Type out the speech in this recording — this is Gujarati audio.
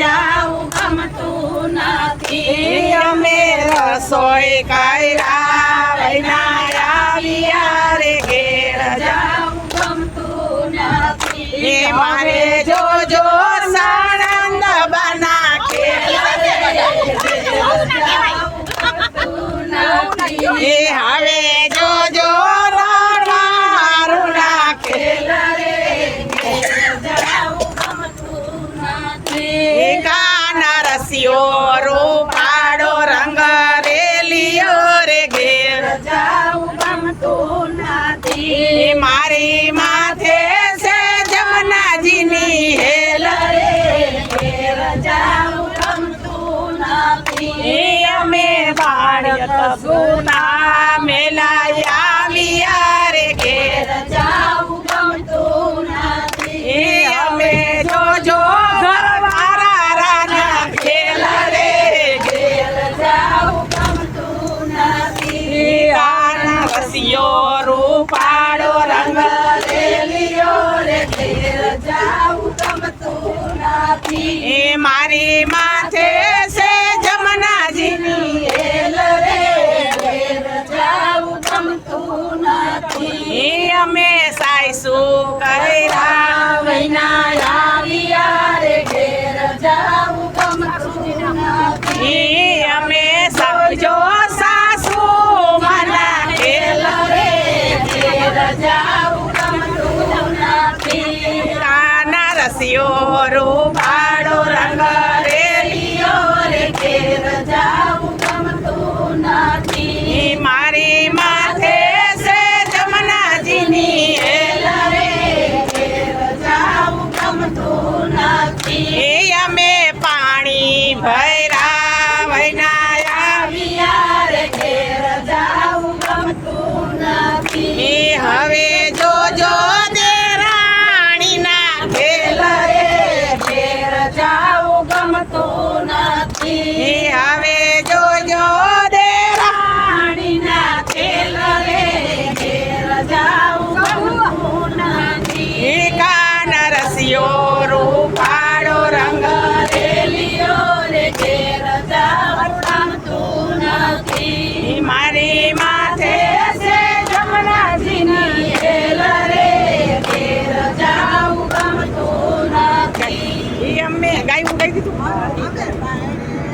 જાવું ગમતું નથી. અમે રસોઈ કર્યા વિનાયા રે ઘેર જાવું ગમતું નથી. મારે જોજો સુના મેલાયા રે ઘેર એ અમે જોજો ઘર મારા રાજા ઘેર રે એ મારી માથે સાયસુ કર્યા વિના આવ્યા રે અમે સમજો સાસુ મના ખેલ રે કાના રસિયો રૂપ Hi. Thank you.